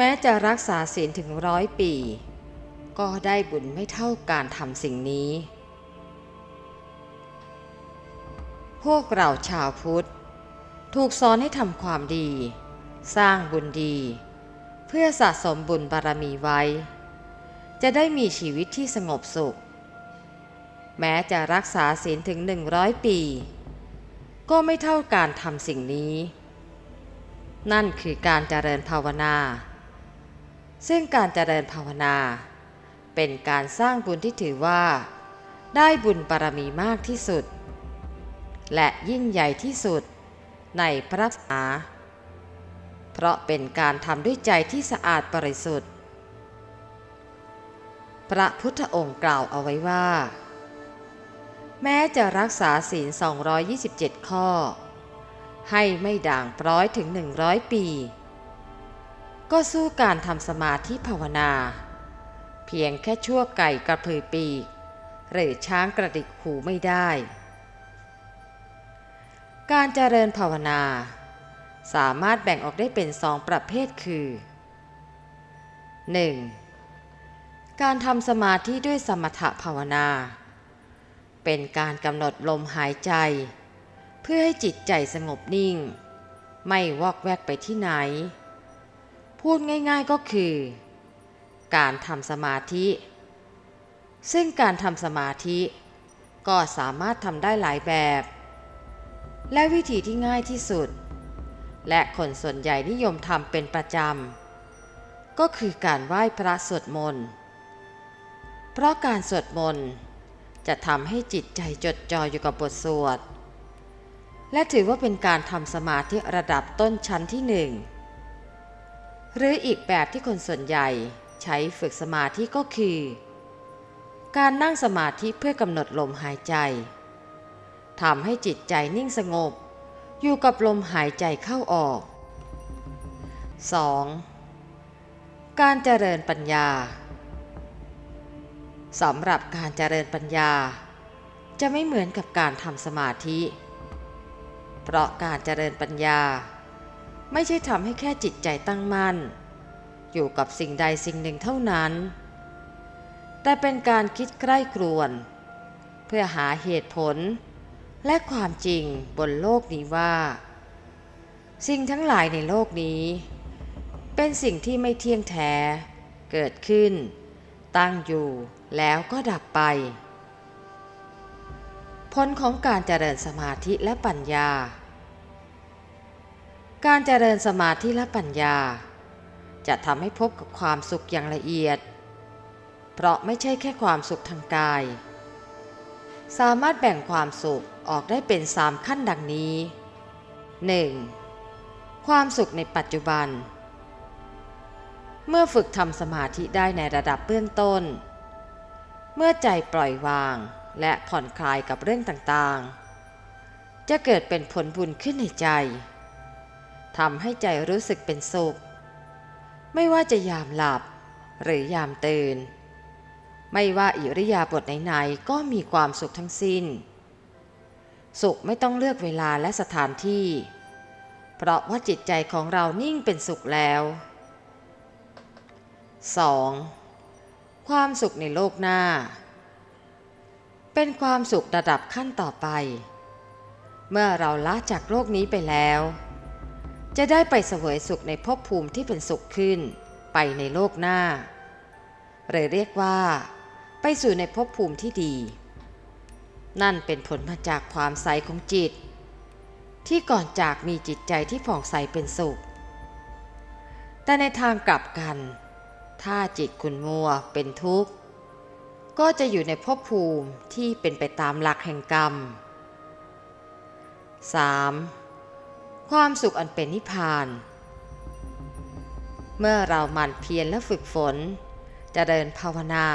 แม้จะรักษาศีลถึงร้อยปี ก็ได้บุญไม่เท่าการทำสิ่งนี้ พวกเราชาวพุทธ ถูกสอนให้ทำความดี สร้างบุญดี เพื่อสะสมบุญบารมีไว้ จะได้มีชีวิตที่สงบสุข แม้จะรักษาศีลถึงหนึ่งร้อยปี ก็ไม่เท่าการทำสิ่งนี้ นั่นคือการเจริญภาวนา ซึ่งการเจริญภาวนา เป็นการสร้างบุญที่ถือว่า ได้บุญบารมีมากที่สุด และยิ่งใหญ่ที่สุดในพระศาสนาเพราะเป็นการทำด้วยใจที่สะอาดบริสุทธิ์ พระพุทธองค์กล่าวเอาไว้ว่า แม้จะรักษาศีล 227 ข้อ ให้ไม่ด่างพร้อยถึง 100 ปี ก็สู้การทำสมาธิภาวนา เพียงแค่ชั่วไก่กระพือปีก หรือช้างกระดิกหูไม่ได้ การเจริญภาวนา สามารถแบ่งออกได้เป็นสองประเภทคือ 1. การทำสมาธิด้วยสมถภาวนา เป็นการกำหนดลมหายใจ เพื่อให้จิตใจสงบนิ่ง ไม่วอกแวกไปที่ไหน พูดง่ายๆก็คือ การทำสมาธิ ซึ่งการทำสมาธิ ก็สามารถทำได้หลายแบบ และวิธีที่ง่ายที่สุด และคนส่วนใหญ่นิยมทำเป็นประจำ ก็คือการไหว้พระสวดมนต์ เพราะการสวดมนต์จะทำให้จิตใจจดจ่ออยู่กับบทสวด และถือว่าเป็นการทำสมาธิระดับต้นชั้นที่หนึ่ง หรืออีกแบบที่คนส่วนใหญ่ใช้ฝึกสมาธิก็คือ การนั่งสมาธิเพื่อกำหนดลมหายใจทำให้จิตใจนิ่งสงบ อยู่กับลมหายใจเข้าออก 2. การเจริญปัญญาสำหรับการเจริญปัญญา จะไม่เหมือนกับการทำสมาธิ เพราะการเจริญปัญญา ไม่ใช่ทำให้แค่จิตใจตั้งมั่น อยู่กับสิ่งใดสิ่งหนึ่งเท่านั้น แต่เป็นการคิดใกล้กรวน เพื่อหาเหตุผล และความจริงบนโลกนี้ว่า สิ่งทั้งหลายในโลกนี้ เป็นสิ่งที่ไม่เที่ยงแท้ เกิดขึ้น ตั้งอยู่แล้วก็ดับไป ผลของการเจริญสมาธิและปัญญา การเจริญสมาธิและปัญญา จะทำให้พบกับความสุขอย่างละเอียด เพราะไม่ใช่แค่ความสุขทางกาย สามารถแบ่งความสุขออกได้เป็นสามขั้นดังนี้ 1. ความสุขในปัจจุบัน เมื่อฝึกทำสมาธิได้ในระดับเบื้องต้น เมื่อใจปล่อยวางและผ่อนคลายกับเรื่องต่างๆ จะเกิดเป็นผลบุญขึ้นในใจ ทำให้ใจรู้สึกเป็นสุข ไม่ว่าจะยามหลับ หรือยามตื่น ไม่ว่าอิริยาบถไหนๆก็มีความสุขทั้งสิ้น สุขไม่ต้องเลือกเวลาและสถานที่ เพราะว่าจิตใจของเรานิ่งเป็นสุขแล้ว 2. ความสุขในโลกหน้า เป็นความสุขระดับขั้นต่อไป เมื่อเราละจากโลกนี้ไปแล้ว จะได้ไปเสวยสุขในภพภูมิที่เป็นสุขขึ้น ไปในโลกหน้า หรือเรียกว่า ไปสู่ในภพภูมิที่ดี นั่นเป็นผลมาจากความใสของจิต ที่ก่อนจากมีจิตใจที่ผ่องใสเป็นสุข แต่ในทางกลับกัน ถ้าจิตคุณมัวเป็นทุกข์ ก็จะอยู่ในภพภูมิที่เป็นไปตามหลักแห่งกรรม 3. ความสุขอันเป็นนิพพาน เมื่อเราหมั่นเพียรและฝึกฝนจเจริญภาวนา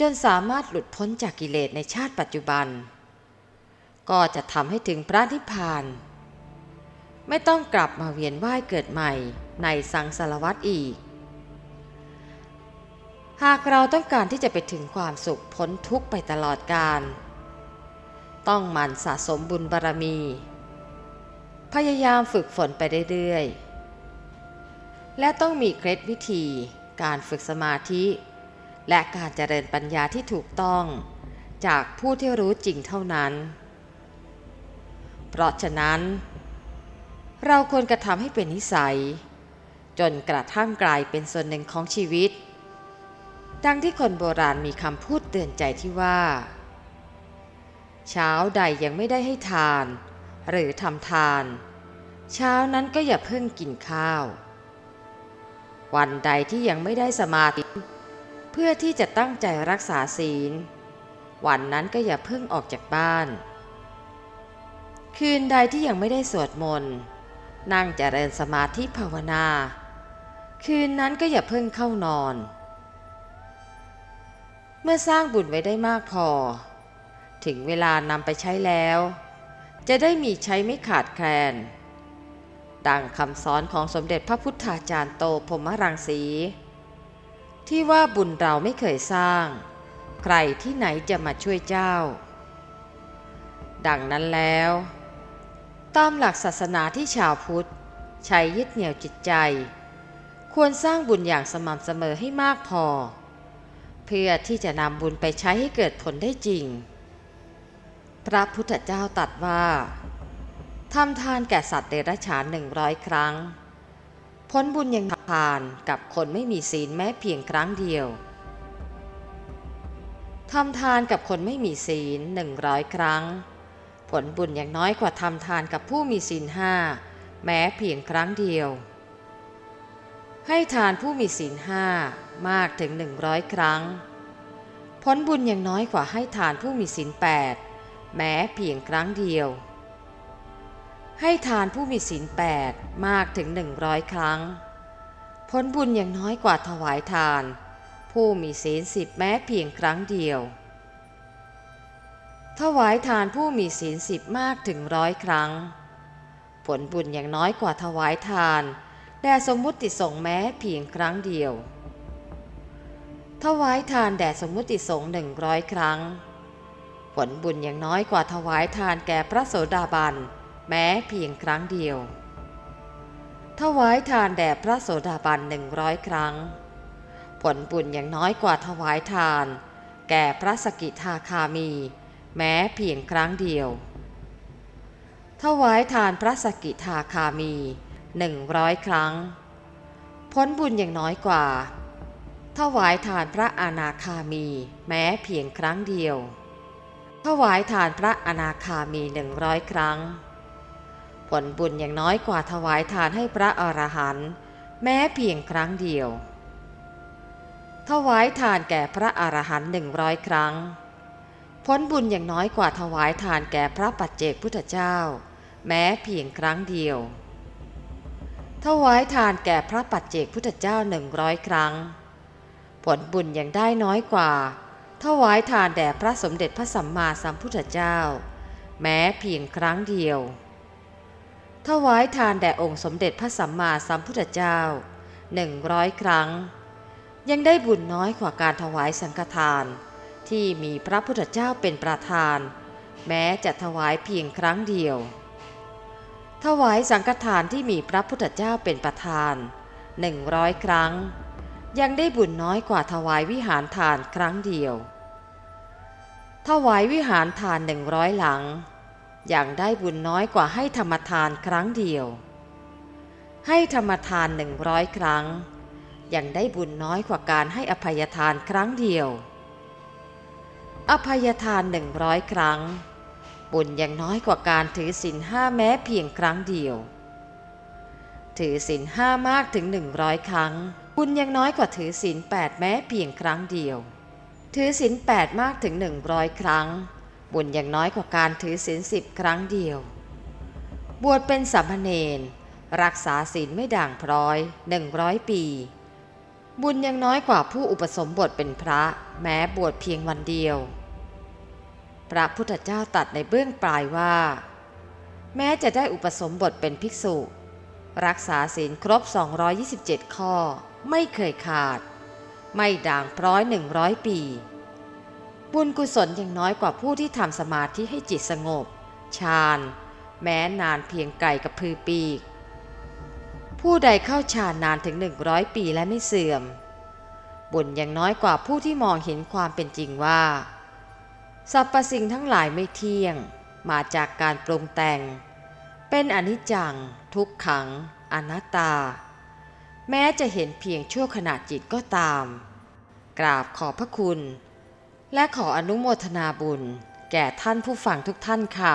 จนสามารถหลุดพ้นจากกิเลสในชาติปัจจุบัน ก็จะทำให้ถึงพระนิพพาน ไม่ต้องกลับมาเวียนว่ายเกิดใหม่ในสังสารวัฏอีก หากเราต้องการที่จะไปถึงความสุขพ้นทุกข์ไปตลอดกาลต้องหมั่นสะสมบุญบารมี พยายามฝึกฝนไปเรื่อยๆ และต้องมีเคล็ดวิธี การฝึกสมาธิ และการเจริญปัญญาที่ถูกต้อง จากผู้ที่รู้จริงเท่านั้น เพราะฉะนั้น เราควรกระทำให้เป็นนิสัย จนกระทั่งกลายเป็นส่วนหนึ่งของชีวิต ดังที่คนโบราณมีคำพูดเตือนใจที่ว่า เช้าใดยังไม่ได้ให้ทาน หรือทำทาน เช้านั้นก็อย่าเพิ่งกินข้าว วันใดที่ยังไม่ได้สมาธิ เพื่อที่จะตั้งใจรักษาศีล วันนั้นก็อย่าเพิ่งออกจากบ้าน คืนใดที่ยังไม่ได้สวดมนต์นั่งเจริญสมาธิภาวนา คืนนั้นก็อย่าเพิ่งเข้านอน เมื่อสร้างบุญไว้ได้มากพอ ถึงเวลานำไปใช้แล้ว จะได้มีใช้ไม่ขาดแคลน ดังคำสอนของสมเด็จพระพุทธาจารย์โตพรหมรังสี ที่ว่าบุญเราไม่เคยสร้าง ใครที่ไหนจะมาช่วยเจ้า ดังนั้นแล้ว ตามหลักศาสนาที่ชาวพุทธ ใช้ยึดเหนี่ยวจิตใจ ควรสร้างบุญอย่างสม่ำเสมอให้มากพอ เพื่อที่จะนำบุญไปใช้ให้เกิดผลได้จริง ระพุทธเจ้าตรัสว่าทำทานแก่สัตว์เดรัจฉานหนึ่งร้อยครั้งผลบุญยังทานกับคนไม่มีศีลแม้เพียงครั้งเดียวทำทานกับคนไม่มีศีลหนึ่งร้อยครั้ง ผลบุญยังน้อยกว่าทำทานกับผู้มีศีลห้าแม้เพียงครั้งเดียว ให้ทานผู้มีศีลห้ามากถึงหนึ่งร้อยครั้ง ผลบุญยังน้อยกว่าให้ทานผู้มีศีลแปด แม้เพียงครั้งเดียว ให้ทานผู้มีศีลแปดมากถึงหนึ่งร้อยครั้งผลบุญยังน้อยกว่าถวายทาน ผู้มีศีลสิบแม้เพียงครั้งเดียว ถวายทานผู้มีศีลสิบมากถึงร้อยครั้ง ผลบุญยังน้อยกว่าถวายทานแด่สมมุติสงฆ์แม้เพียงครั้งเดียวถวายทานแด่สมมุติสงฆ์หนึ่งร้อยครั้ง ผลบุญยังน้อยกว่าถวายทานแก่พระโสดาบัน แม้เพียงครั้งเดียว ถวายทานแด่พระโสดาบันหนึ่งร้อยครั้ง ผลบุญยังน้อยกว่าถวายทาน แก่พระสกิทาคามี แม้เพียงครั้งเดียว ถวายทานพระสกิทาคามีหนึ่งร้อยครั้ง ผลบุญยังน้อยกว่าถวายทานพระอนาคามีแม้เพียงครั้งเดียว ถวายทานพระอนาคามีหนึ่งร้อยครั้ง ผลบุญยังน้อยกว่าถวายทานให้พระอรหันต์แม้เพียงครั้งเดียว ถวายทานแก่พระอรหันต์หนึ่งร้อยครั้ง ผลบุญยังน้อยกว่าถวายทานแก่พระปัจเจกพุทธเจ้า แม้เพียงครั้งเดียว ถวายทานแก่พระปัจเจกพุทธเจ้าหนึ่งร้อยครั้ง ผลบุญยังได้น้อยกว่า ถวายทานแด่พระสมเด็จพระสัมมาสัมพุทธเจ้า แม้เพียงครั้งเดียว ถวายทานแด่องค์สมเด็จพระสัมมาสัมพุทธเจ้าหนึ่งร้อยครั้ง ยังได้บุญน้อยกว่าการถวายสังฆทาน ที่มีพระพุทธเจ้าเป็นประธาน แม้จะถวายเพียงครั้งเดียว ถวายสังฆทานที่มีพระพุทธเจ้าเป็นประธานหนึ่งร้อยครั้ง ยังได้บุญน้อยกว่าถวายวิหารทานครั้งเดียว ถวายวิหารทานหนึ่งร้อยหลัง ยังได้บุญน้อยกว่าให้ธรรมทานครั้งเดียว ให้ธรรมทานหนึ่งร้อยครั้ง ยังได้บุญน้อยกว่าการให้อภัยทานครั้งเดียว อภัยทานหนึ่งร้อยครั้ง บุญยังน้อยกว่าการถือศีลห้าแม้เพียงครั้งเดียว ถือศีลห้ามากถึงหนึ่งร้อยครั้ง บุญยังน้อยกว่าถือศีลแปดแม้เพียงครั้งเดียว ถือศีลแปดมากถึงหนึ่งร้อยครั้ง บุญยังน้อยกว่าการถือศีลสิบครั้งเดียว บวชเป็นสามภเณรรักษาศีลไม่ด่างพร้อยหนึ่งร้อยปี บุญยังน้อยกว่าผู้อุปสมบทเป็นพระแม้บวชเพียงวันเดียว พระพุทธเจ้าตัดในเบื้องปลายว่า แม้จะได้อุปสมบทเป็นภิกษุ รักษาศีลครบ 227 ข้อ ไม่เคยขาด ไม่ด่างพร้อยหนึ่งร้อยปี บุญกุศลยังน้อยกว่าผู้ที่ทำสมาธิให้จิตสงบ ฌาน แม้นานเพียงไก่กับพือปีกผผู้ใดเข้าฌานนานถึงหนึ่งร้อยปีและไม่เสื่อม บุญยังน้อยกว่าผู้ที่มองเห็นความเป็นจริงว่าสรรพสิ่งทั้งหลายไม่เที่ยง มาจากการปรุงแต่ง เป็นอนิจจัง ทุกขัง อนัตตา แม้จะเห็นเพียงชั่วขณะจิตก็ตาม กราบขอบพระคุณ และขออนุโมทนาบุญ แก่ท่านผู้ฟังทุกท่านค่ะ